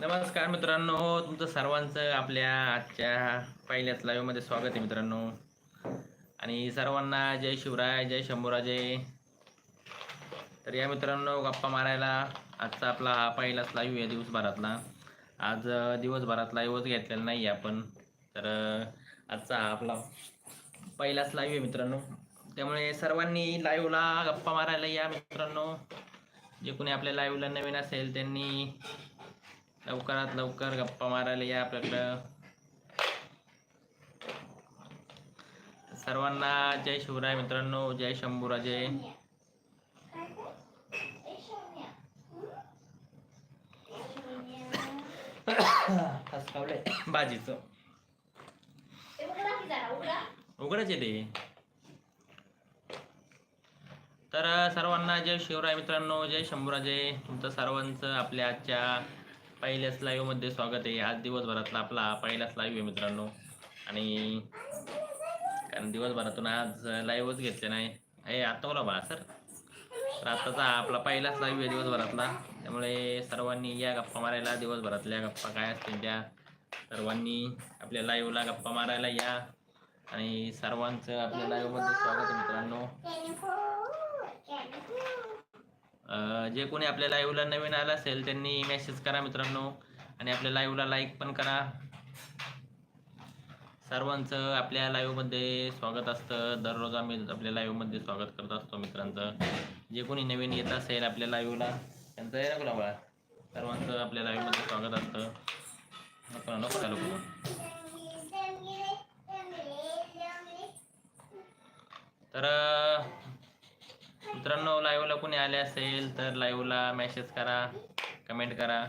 नमस्कार मित्रांनो तुमचं सर्वांचं आपल्या आजच्या पहिल्याच लाईव्हमध्ये स्वागत आहे मित्रांनो. आणि सर्वांना जय शिवराय जय शंभूराजे. तर या मित्रांनो गप्पा मारायला आजचा आपला हा पहिलाच लाईव्ह या दिवसभरातला. आज दिवसभरात लाईव्हच घेतलेला नाही आहे आपण. तर आजचा हा आपला पहिलाच लाईव्ह आहे मित्रांनो. त्यामुळे सर्वांनी लाईव्हला गप्पा मारायला या मित्रांनो. जे कोणी आपल्या लाईव्हला नवीन असेल त्यांनी लवकरात लवकर गप्पा मारायला या आपल्याकडं. सर्वांना जय शिवराय मित्रांनो जय शंभूराजे. हसकावलंय भाजीचं. उघडच येते तर सर्वांना जय शिवराय मित्रांनो जय शंभूराजे. तुमचं सर्वांचं आपल्या आजच्या पहिल्याच लाईव्हमध्ये स्वागत आहे. आज दिवसभरातला आपला पहिलाच लाईव्ह आहे मित्रांनो. आणि कारण दिवसभरातून आज लाईव्हच घेतले नाही. हे आता बोला बा सर. तर आताचा आपला पहिलाच लाईव्ह आहे दिवसभरातला. त्यामुळे सर्वांनी या गप्पा मारायला दिवसभरातल्या गप्पा काय असतील त्या सर्वांनी आपल्या लाईव्हला गप्पा मारायला या. आणि सर्वांचं आपल्या लाईव्हमध्ये स्वागत आहे मित्रांनो. जे कोणी आपल्या लाईव्हला नवीन आलं असेल त्यांनी मेसेज करा मित्रांनो. आणि आपल्या लाईव्हला लाईक पण करा. सर्वांचं आपल्या लाईव्हमध्ये स्वागत असतं. दररोज आम्ही आपल्या लाईव्हमध्ये स्वागत करत असतो मित्रांचं. जे कोणी नवीन येत असेल आपल्या लाईव्हला त्यांचं आहे ना बाळा? सर्वांचं आपल्या लाईव्हमध्ये स्वागत असतं. नको नको चालू करू. तर मित्रांनो लाईव्हला कोणी आले असेल तर लाईव्हला मेसेज करा कमेंट करा.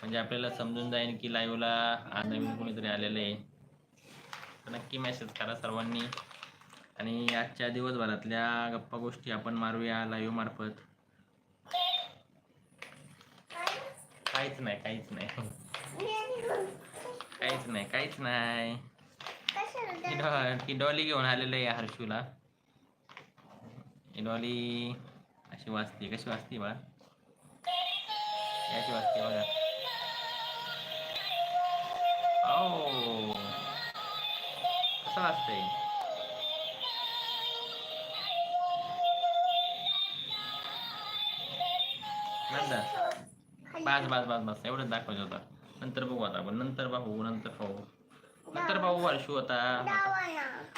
म्हणजे आपल्याला समजून जाईल की लाईव्हला आज नवीन कोणीतरी आलेलं आहे. तर नक्की मेसेज करा सर्वांनी. आणि आजच्या दिवसभरातल्या गप्पा गोष्टी आपण मारूया लाईव्ह मार्फत. काहीच नाही काहीच नाही. काहीच नाही काहीच नाही. डॉली घेऊन आलेलं आहे हर्षूला. ही डॉली अशी वाजते कशी वाजते बा अशी वाजते बघा ओ कसं वाजतंय नंदा बस बस बस बस एवढंच दाखवायचं होतं नंतर बघू आता आपण नंतर पाहू नंतर पाहू नंतर पाहू हर्षू आता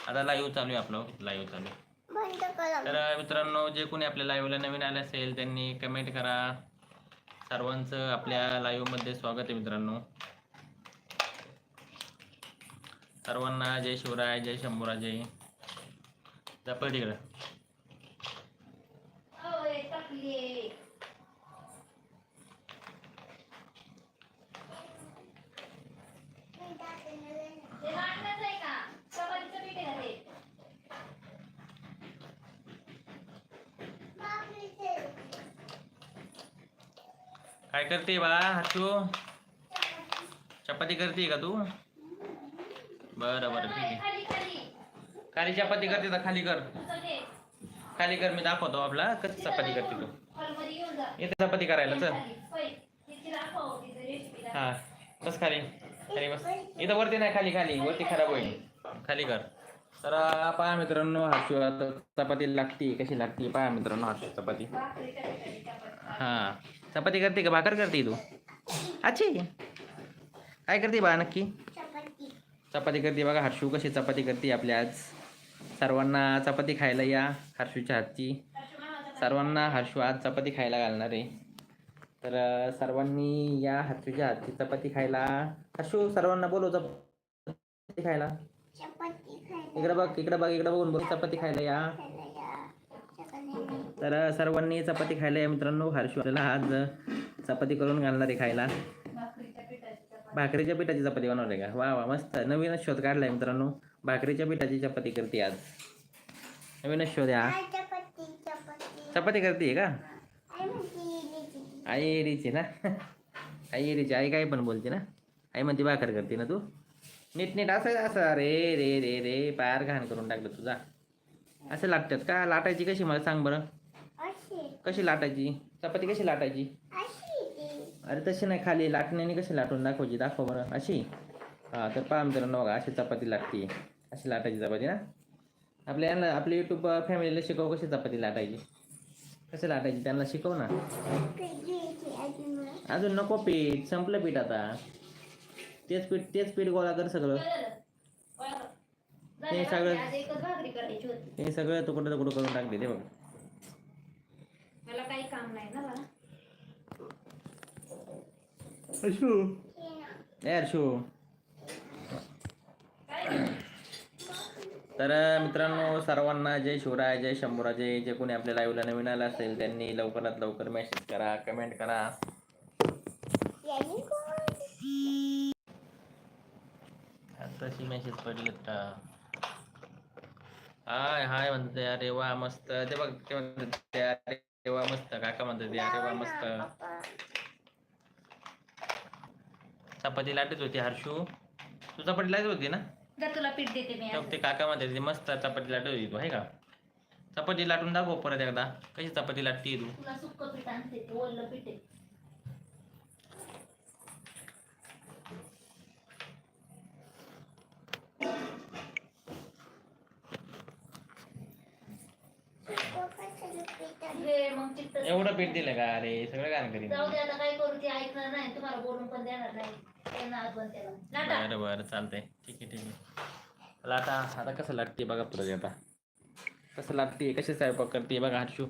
आता लाईव्ह चालू आहे आपलं लाईव्ह चालू आहे तर मित्रांनो जे कोणी आपल्या लाईव्हला नवीन आले असेल त्यांनी कमेंट करा. सर्वांचं आपल्या लाईव्हमध्ये स्वागत आहे मित्रांनो. सर्वांना जय शिवराय जय शंभूराजे. जपळ तिकडं. काय करते बा हर्षू? चपाती करते का तू? बरं बरं ठीक आहे. खाली चपाती करते तर खाली कर. खाली कर मी दाखवतो आपला. कशी चपाती करते तू? येते चपाती करायला चल. हा बस खाली. खाली बस. इथं वरती नाही खाली खाली. वरती खराब होईल. खाली कर. तर पहा मित्रांनो हर्षू आता चपाती लागते कशी लागते पहा मित्रांनो हर्षू चपाती. हा. चपाती करते का? भाकर करते तू? अच्छी काय करते बा नक्की? चपाती करते बघा हर्षू. कशी चपाती करते आपल्या आज? सर्वांना चपाती खायला या हर्षूच्या हातची. सर्वांना हर्षू आज चपाती खायला घालणार आहे. तर सर्वांनी या हर्षूच्या हातची चपाती खायला. हर्षू सर्वांना बोलव चपाती खायला. इकडे बघ इकडे बघ इकडे बघून बघ. चपाती खायला या. तर सर्वांनी चपाती खायला या मित्रांनो. हर्षू आपल्याला आज चपाती करून घालणार आहे खायला. भाकरीच्या पिठाची चपाती बनवली का? वा वा मस्त. नवीनच शोध काढलाय मित्रांनो. भाकरीच्या पिठाची चपाती करते आज. नवीनच शोध या. चपाती करते का? आई एरीची ना. आई एरीची आई काय पण बोलते ना. आई म्हणते भाकर करते ना तू? नीट नीट असं असं रे रे रे रे पायार घाण करून टाकलं तुझा. असं लागतात का? लाटायची कशी मला सांग बरं. कशी लाटायची? चपाती कशी लाटायची? अरे तशी नाही खाली लाटण्याने कशी लाटून दाखवायची? दाखव बरं. अशी. हां तर पहा मित्रांनो बघा अशी चपाती लागते. अशी लाटायची चपाती ना. आपल्या यांना आपल्या यूट्यूब फॅमिलीला शिकव कशी चपाती लाटायची. कशी लाटायची त्यांना शिकव ना. अजून नको पीठ. संपलं पीठ आता. तेच पीठ तेच पीठ गोळा कर सगळं. ते सगळं- आज एकच भाकरी करायची होती हे सगळं तुकडं तुकडं करून टाकले ते बघ. मला काही काम नाही ना मला यार शो तर मित्रांनो सर्वांना जय शिवराय जय शंभूराजे. जे कोणी आपल्या लाईव्हला नवीन आलं असेल त्यांनी लवकरात लवकर मेसेज करा कमेंट करा. आताशी मेसेज पडलेत का हाय हाय म्हणते अरे वा मस्त. ते बघ ते म्हणते अरे वा मस्त. काका म्हणते ते अरे वा मस्त. चपाती लाटत होती हर्षू. तू चपाती लाटत होती ना? जर तुला पीठ देते मी ते काका म्हणते ते मस्त चपाती लाटत होती तू आहे का? चपाती लाटून दाखव परत एकदा. कशी चपाती लाटती तू? तुला सुक्क पीठ आणते ओलं पीठ आहे. हे मग चित्त एवढं पीठ दिलं का? अरे सगळं काय करीन जाऊ दे आता काय करू ते ऐकणार नाही. तुम्हाला बोलून पण देणार नाही. त्यांना त्याला. बरं बरं चालतंय. ठीक आहे ठीक आहे. लाटा आता कसं लागते बघा पुढे आता. कसं लागते कशी स्वयंपाक करते बघा हर्षू.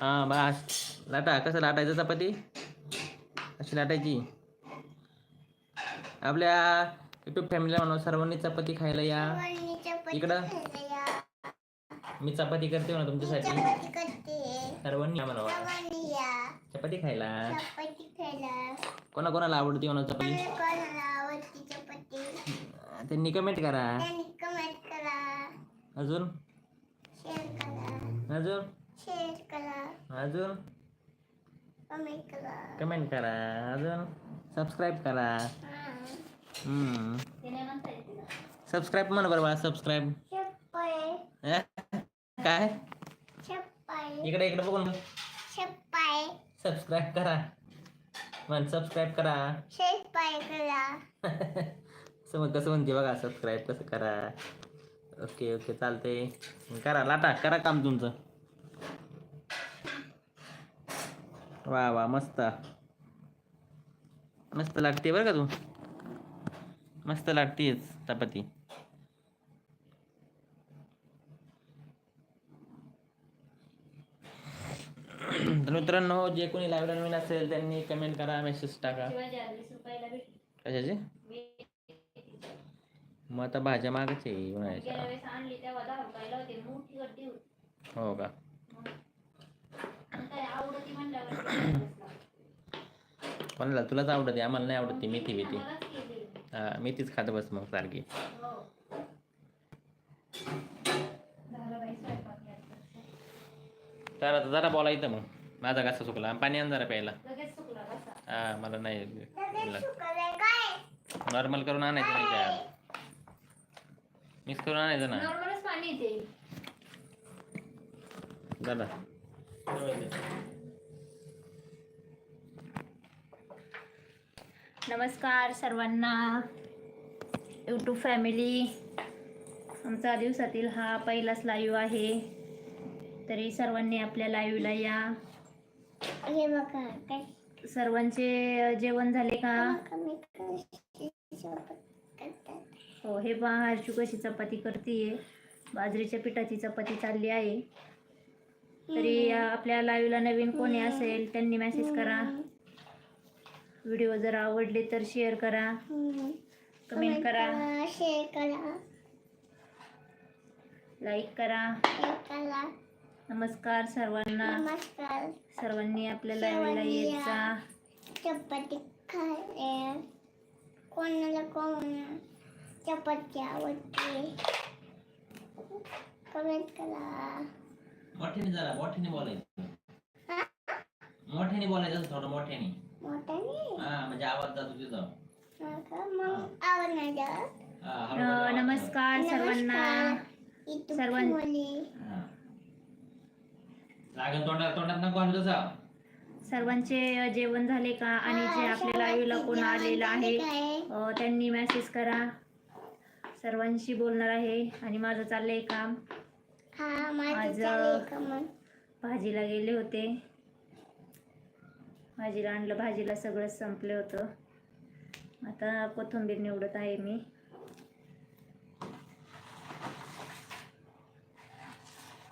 हां बस. लाटा कसं लाटायचं चपाती? अशी लाटायची? आपल्या युट्यूब फॅमिलीला म्हणून सर्वांनी चपाती खायला या. इकडं. मी चपाती करते म्हणा तुमच्यासाठी. सर्वांनी या. म्हणा चपाती खायला. कोणा कोणाला आवडते म्हणा चपाती? त्यांनी कमेंट करा. अजून? अजून? अजून? कमेंट करा. अजून? सबस्क्राईब करा. सबस्क्राईब म्हणा बरं बाळा सबस्क्राईब काय? इकडे इकडे बघून सबस्क्राईब करा. म्हण सबस्क्राईब करा. समज कसं म्हणते बघा सबस्क्राईब कसं करा. ओके ओके चालते करा लाटा करा काम तुमचं. वा वा मस्त. मस्त लागते बरं का तू? मस्त लागतेच चपाती. तर मित्रांनो जे कोणी लाईव्ह नवीन असेल त्यांनी कमेंट करा मेसेज टाका. कशाचे? मी मग आता भाज्या मागच आहे उन्हाळ्याच्या वेळेस आणली तेव्हा दहा रुपयाला होती मोठी गड्डी होती. हो का? कोणाला तुलाच आवडते आम्हाला नाही आवडते मेथी केली. हा मेथीच खात बस मग सारखी. हो. तर आता जरा बोला इथं मग. माझा कसा चुकला पाणी आण जरा प्यायला. सुकला हा मला नाही नॉर्मल करून आणायचं नाही काय? मिक्स करून आणायचं ना? दादा नमस्कार सर्वांना. यूट्यूब फॅमिली आमचा दिवसातील हा पहिलाच लाईव्ह आहे. तरी सर्वांनी आपल्या लाईव्हला या. हे बघा काय? सर्वांचे जेवण झाले का? कमी हो हे पहा हरचू कशी चपाती करतीये. बाजरीच्या पिठाची चपाती चालली आहे. तरी आपल्या लाईव्हला नवीन कोणी असेल त्यांनी मेसेज करा. व्हिडिओ जर आवडले तर शेअर करा. कमेंट करा. शेअर करा. लाईक करा. नमस्कार सर्वांना. नमस्कार. सर्वांनी आपल्या लाईव्हला येत जा चपाती खाय कोणाला कोण चपाती आवडते? कमेंट करा. मोठ्याने जरा मोठ्याने बोलायचं. हा? मोठ्याने बोलायचं थोडं मोठ्याने. मोठ्याने? हा म्हणजे आवाज जातो तिथं. हा का? मग आवडणार हा, अ, हळूहळू आवाज जातो. नमस्कार. सर्वांना. सर्वां- हा. लागेल तोंडात तोंडात नको आणू तसं. सर्वांचे जेवण झाले का? आणि जे आपल्या लाईव्हला कोण आलेलं आहे अ, त्यांनी मेसेज करा. सर्वांशी बोलणार आहे आणि माझं चाललंय काम. हा माझं का मग भाजीला गेले होते. भाजीला आणलं भाजीला सगळं संपलं होतं. आता कोथिंबीर निवडत आहे मी.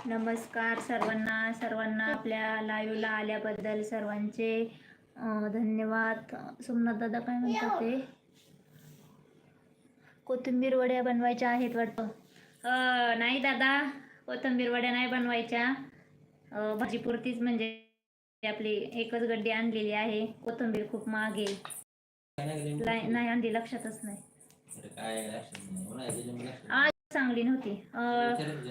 नमस्कार सर्वांना सर्वांना आपल्या लाईव्हला आल्याबद्दल सर्वांचे धन्यवाद. सोमनाथ दादा काय म्हणतात ते? कोथिंबीर वड्या बनवायच्या आहेत वाटतं. नाही दादा कोथिंबीर वड्या नाही बनवायच्या. भाजीपुरतीच म्हणजे आपली एकच गड्डी आणलेली आहे. कोथिंबीर खूप महाग आहे. लाई- नाही आणली लक्षातच नाही. चांगली नव्हती.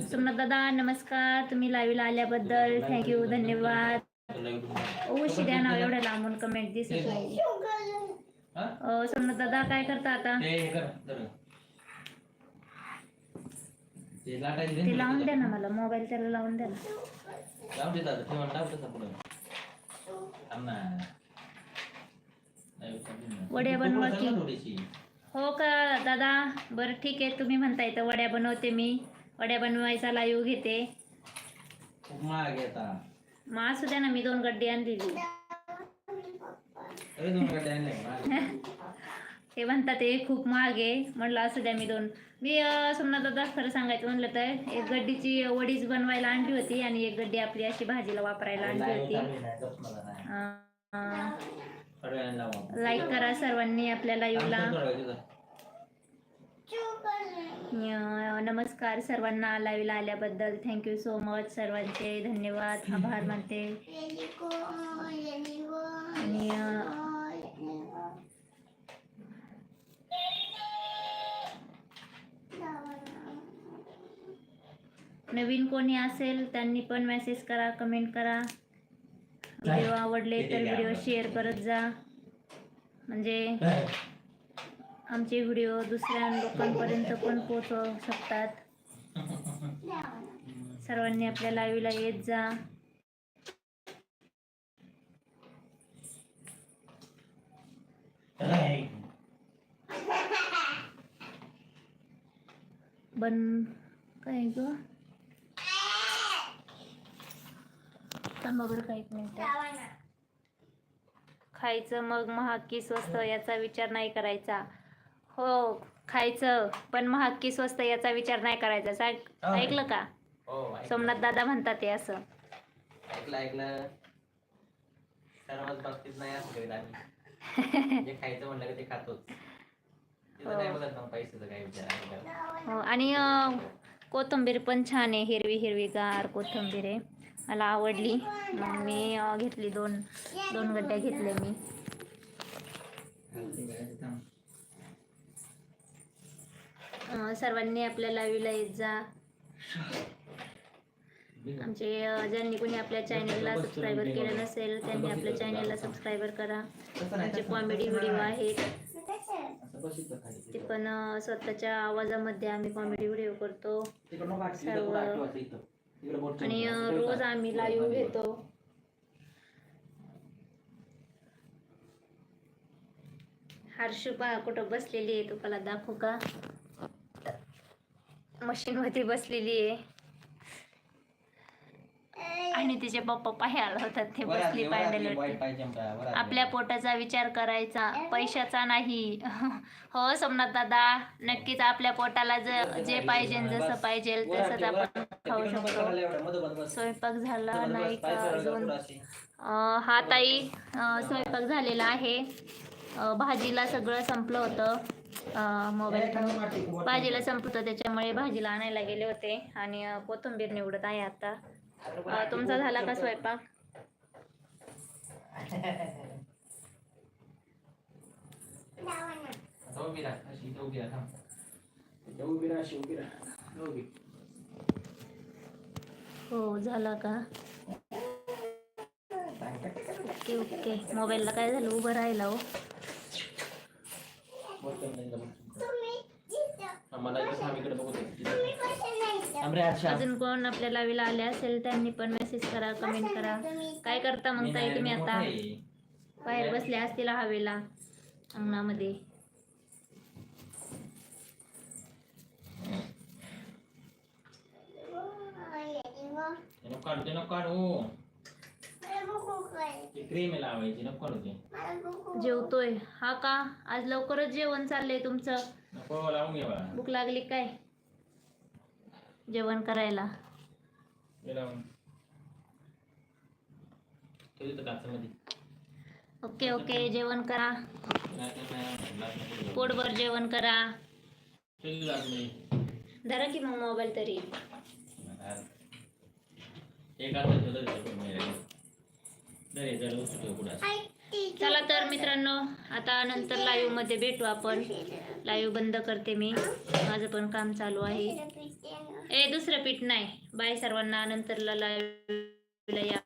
सोमनाथ दादा नमस्कार. तुम्ही लाईव्हला आल्याबद्दल थँक्यू धन्यवाद. उशी द्या ना एवढ्या लांबून कमेंट दिसत हा? अं, सोमनाथ दादा काय करता आता? ते हे लावून द्या ना मला मोबाईल त्याला लावून द्या ना. वड्या बनवा की? हो का दादा? बरं ठीक आहे. तुम्ही म्हणताय तर वड्या बनवते मी. वड्या बनवायचा लाईव्ह घेते. आहे आता. मग असू द्या ना मी दोन गड्डी आणलेली. अरे दोन. ते म्हणतात ते खूप महाग आहे. म्हटलं असू द्या मी दोन. मी अं, सोमनाथ दादा खरं सांगायचं म्हणलं तर एक गड्डीची वडीच बनवायला आणली होती आणि एक गड्डी आपली अशी भाजीला वापरायला आणली होती. नाही. लाईक करा सर्वांनी आपल्या लाईव्हला. नमस्कार सर्वांना लाईव्हला आल्याबद्दल. थँक्यू सो मच सर्वांचे. धन्यवाद. आभार मानते. आणि नवीन कोणी असेल त्यांनी पण मेसेज करा कमेंट करा. व्हिडिओ आवडले तर व्हिडिओ शेअर करत जा. म्हणजे आमचे व्हिडिओ दुसऱ्या लोकांपर्यंत पण पोहोचवू शकतात. सर्वांनी आपल्या लाईव्हला येत जा. बन काय ग? थांबा बरं का एक मिनिट. खायचं मग महाग की स्वस्त याचा विचार नाही करायचा. हो खायचं पण महाग की स्वस्त याचा विचार नाही करायचा. सांग ऐकलं का? हो. सोमनाथ दादा म्हणतात ते असं. ऐकलं ऐकलं. सर्वच बाबतीत नाही असं करीत आम्ही. जे खायचं म्हणलं की ते खातोच. तिथं नाही बघत मग पैशाचं काय विचार आहे का? हो आणि कोथिंबीर पण छान आहे हिरवी हिरवीगार कोथिंबीर आहे. मला आवडली. मग मी घेतली दोन दोन गड्ड्या घेतल्या मी. सर्वांनी आपल्या लाईव्हला येत जा. आमचे ज्यांनी कोणी आपल्या चॅनलला सबस्क्रायबर केलं नसेल त्यांनी आपल्या चॅनलला सबस्क्रायबर करा. आमचे कॉमेडी. व्हिडिओ आहेत. ते पण स्वतःच्या आवाजामध्ये आम्ही कॉमेडी व्हिडिओ करतो. सर्व- आणि रोज? आम्ही लाईव्ह घेतो. हर्षू पहा कुठं बसलेली आहे तुम्हाला दाखवू का? मशीन मध्ये बसलेली आहे. आणि तिचे पप्पा पाय आला होतात ते बसली आली. आपल्या पोटाचा विचार करायचा पैशाचा नाही. हो सोमनाथ दादा नक्कीच आपल्या पोटाला ज जे पाहिजे जसं पाहिजे तसंच आपण. खाऊ शकतो. स्वयंपाक झाला नाही का अजून? हा ताई स्वयंपाक झालेला आहे. भाजीला सगळं संपलं होतं. मोबाईल भाजीला संपलं होतं त्याच्यामुळे भाजीला आणायला गेले होते. आणि कोथिंबीर निवडत आहे आता. तुमचा झाला का स्वयंपाक. हो झाला का? Okay okay. मोबाईलला काय झालं? उभं राहिला हो. हा, मला अजून कोण आपल्या लावीला आले असेल त्यांनी पण मेसेज करा कमेंट करा. काय करता मग ताई तुम्ही आता? बाहेर बसले असतील हवेला अंगणामध्ये. नको नको जेवतोय. हा का? आज लवकरच जेवण चाललंय तुमचं. भूक लागली काय? जेवण करायला. ओके ओके जेवण करा. पोटभर जेवण करा. धरा की मग मोबाईल तरी. चला तर मित्रांनो आता नंतर लाईव्हमध्ये भेटू आपण. लाईव्ह बंद करते मी. माझं पण काम चालू आहे. ए दुसरं पीठ नाही. बाय सर्वांना नंतरला लाईव्हला या.